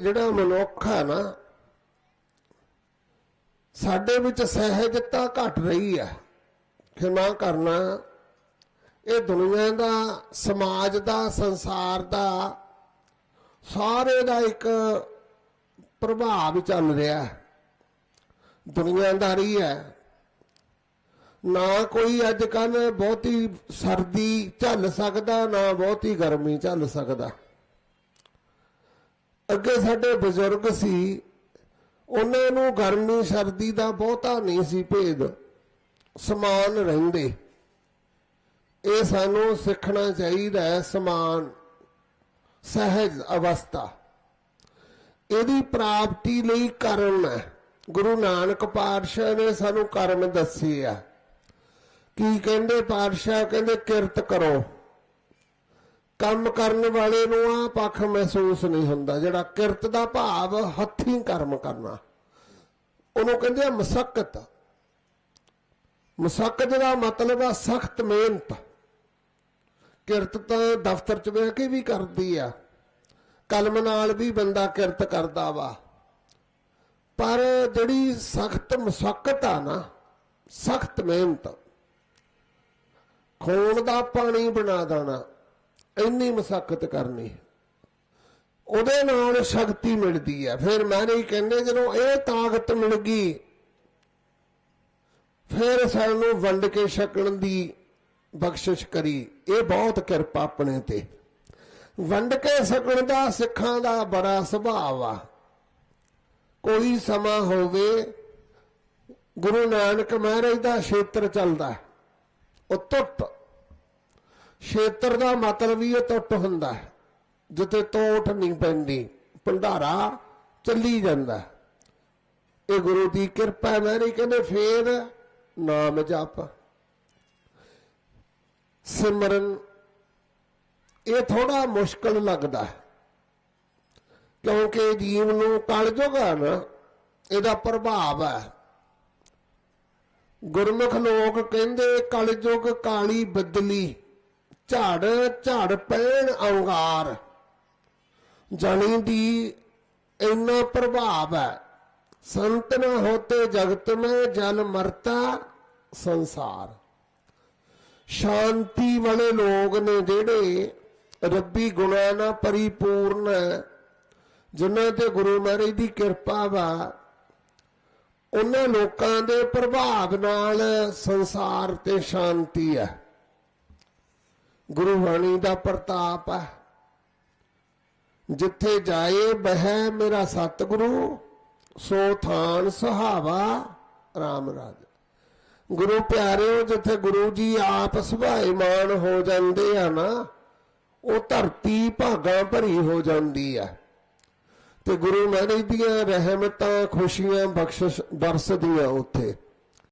ਜਿਹੜਾ ਮਨੁੱਖ ਹੈ ਨਾ, ਸਾਡੇ ਵਿੱਚ ਸਹਿਜਤਾ ਘਟ ਰਹੀ ਹੈ ਖਿਮਾ ਕਰਨਾ। ਇਹ ਦੁਨੀਆ ਦਾ, ਸਮਾਜ ਦਾ, ਸੰਸਾਰ ਦਾ ਸਾਰੇ ਦਾ ਇੱਕ ਪ੍ਰਭਾਵ ਚੱਲ ਰਿਹਾ ਹੈ। ਦੁਨੀਆਦਾਰੀ ਹੈ। ਨਾ ਕੋਈ ਅੱਜ ਕੱਲ ਬਹੁਤੀ ਸਰਦੀ ਝੱਲ ਸਕਦਾ, ਨਾ ਬਹੁਤੀ ਗਰਮੀ ਝੱਲ ਸਕਦਾ। ਅੱਗੇ ਸਾਡੇ ਬਜ਼ੁਰਗ ਸੀ, ਉਹਨਾਂ ਨੂੰ ਗਰਮੀ, ਸਰਦੀ ਦਾ ਬਹੁਤਾ ਨਹੀਂ ਸੀ ਭੇਦ। ਸਮਾਨ ਰਹਿੰਦੇ। ਇਹ ਸਾਨੂੰ ਸਿੱਖਣਾ ਚਾਹੀਦਾ ਹੈ, ਸਮਾਨ, ਸਹਿਜ ਅਵਸਥਾ। ਇਹਦੀ ਪ੍ਰਾਪਤੀ ਲਈ ਕਰਮ ਹੈ। ਗੁਰੂ ਨਾਨਕ ਪਾਤਸ਼ਾਹ ਨੇ ਸਾਨੂੰ ਕਰਮ ਦੱਸੇ ਆ। ਕੀ ਕਹਿੰਦੇ? ਪਾਤਸ਼ਾਹ ਕਹਿੰਦੇ, ਕਿਰਤ ਕਰੋ। ਕੰਮ ਕਰਨ ਵਾਲੇ ਨੂੰ ਆ ਪੱਖ ਮਹਿਸੂਸ ਨਹੀਂ ਹੁੰਦਾ। ਜਿਹੜਾ ਕਿਰਤ ਦਾ ਭਾਵ ਹੱਥੀਂ ਕਰਮ ਕਰਨਾ। ਉਹਨੂੰ ਕਹਿੰਦੇ ਆ ਮਸਕਤ। ਮਸਕਤ ਦਾ ਮਤਲਬ ਆ ਸਖਤ ਮਿਹਨਤ। ਕਿਰਤ ਤਾਂ ਦਫ਼ਤਰ 'ਚ ਬਹਿ ਕੇ ਵੀ ਕਰਦੀ ਆ। ਕਲਮ ਨਾਲ ਵੀ ਬੰਦਾ ਕਿਰਤ ਕਰਦਾ ਵਾ। ਪਰ ਜਿਹੜੀ ਸਖਤ ਮਸਕਤ ਆ ਨਾ, ਸਖਤ ਮਿਹਨਤ। ਖੂਨ ਦਾ ਪਾਣੀ ਬਣਾ ਦੇਣਾ। ਇੰਨੀ ਮਸਕਤ ਕਰਨੀ ਉਹਦੇ ਨਾਲ ਸ਼ਕਤੀ ਮਿਲਦੀ ਹੈ। ਫਿਰ ਮਹਾਰਾਜ ਕਹਿੰਦੇ ਜਦੋਂ ਇਹ ਤਾਕਤ ਮਿਲ ਗਈ, ਫਿਰ ਸਾਨੂੰ ਵੰਡ ਕੇ ਛਕਣ ਦੀ ਬਖਸ਼ਿਸ਼ ਕਰੀ। ਇਹ ਬਹੁਤ ਕਿਰਪਾ ਆਪਣੇ ਤੇ। ਵੰਡ ਕੇ ਛਕਣ ਦਾ ਸਿੱਖਾਂ ਦਾ ਬੜਾ ਸੁਭਾਅ ਆ। ਕੋਈ ਸਮਾਂ ਹੋਵੇ, ਗੁਰੂ ਨਾਨਕ ਮਹਾਰਾਜ ਦਾ ਖੇਤਰ ਚੱਲਦਾ ਉਹ ਟੁੱਟ ਖੇਤਰ ਦਾ ਮਤਲਬ ਹੀ ਇਹ ਟੁੱਟ ਹੁੰਦਾ ਹੈ। ਜਿੱਥੇ ਟੋਟ ਨਹੀਂ ਪੈਂਦੀ, ਭੰਡਾਰਾ ਚੱਲੀ ਜਾਂਦਾ ਇਹ ਗੁਰੂ ਦੀ ਕਿਰਪਾ ਹੈ ਮਹਾਰਾਜ ਕਹਿੰਦੇ ਫੇਰ ਨਾਮ ਜਪ। ਸਿਮਰਨ, ਇਹ ਥੋੜਾ ਮੁਸ਼ਕਲ ਲੱਗਦਾ ਹੈ, ਕਿਉਂਕਿ ਜੀਵ ਨੂੰ ਕਲਯੁਗ ਹੈ ਨਾ ਇਹਦਾ ਪ੍ਰਭਾਵ ਹੈ। ਗੁਰਮੁਖ ਲੋਕ ਕਹਿੰਦੇ ਕਲਯੁਗ ਕਾਲੀ ਬਦਲੀ। ਝਾੜ, ਝੜ ਪੈਣ ਅੰਗਾਰ ਜਾਣੀ ਦੀ ਇੰਨਾ ਪ੍ਰਭਾਵ ਹੈ, ਸੰਤ ਨਾ ਹੋਤੇ ਜਗਤ ਮੈਂ ਜਲ ਮਰਤਾ ਸੰਸਾਰ। ਸ਼ਾਂਤੀ ਵਾਲੇ ਲੋਕ ਨੇ ਜਿਹੜੇ ਰੱਬੀ ਗੁਣਾਂ ਨਾਲ ਪਰਿਪੂਰਨ ਜਿਨ੍ਹਾਂ ਤੇ ਗੁਰੂ ਮਹਾਰਾਜ ਦੀ ਕਿਰਪਾ ਵਾ, ਉਹਨਾਂ ਲੋਕਾਂ ਦੇ ਪ੍ਰਭਾਵ ਨਾਲ ਸੰਸਾਰ ਤੇ ਸ਼ਾਂਤੀ ਹੈ। ਗੁਰੂ ਬਾਣੀ ਦਾ ਪ੍ਰਤਾਪ ਹੈ। ਜਿੱਥੇ ਜਾਏ ਬਹਿ ਮੇਰਾ ਸਤਿਗੁਰੂ, ਸੋ ਥਾਨ ਸੁਹਾਵਾ RAM ਰਾਜ। ਗੁਰੂ ਪਿਆਰਿਓ, ਜਿੱਥੇ ਗੁਰੂ ਜੀ ਆਪ ਸੁਭਾਏਮਾਨ ਹੋ ਜਾਂਦੇ ਆ ਨਾ, ਉਹ ਧਰਤੀ ਭਾਗਾਂ ਭਰੀ ਹੋ ਜਾਂਦੀ ਆ। ਤੇ ਗੁਰੂ ਮਹਾਰਾਜ ਦੀਆਂ ਰਹਿਮਤਾਂ, ਖੁਸ਼ੀਆਂ ਬਖਸ਼ਿਸ਼ ਬਰਸਦੀਆਂ ਉੱਥੇ।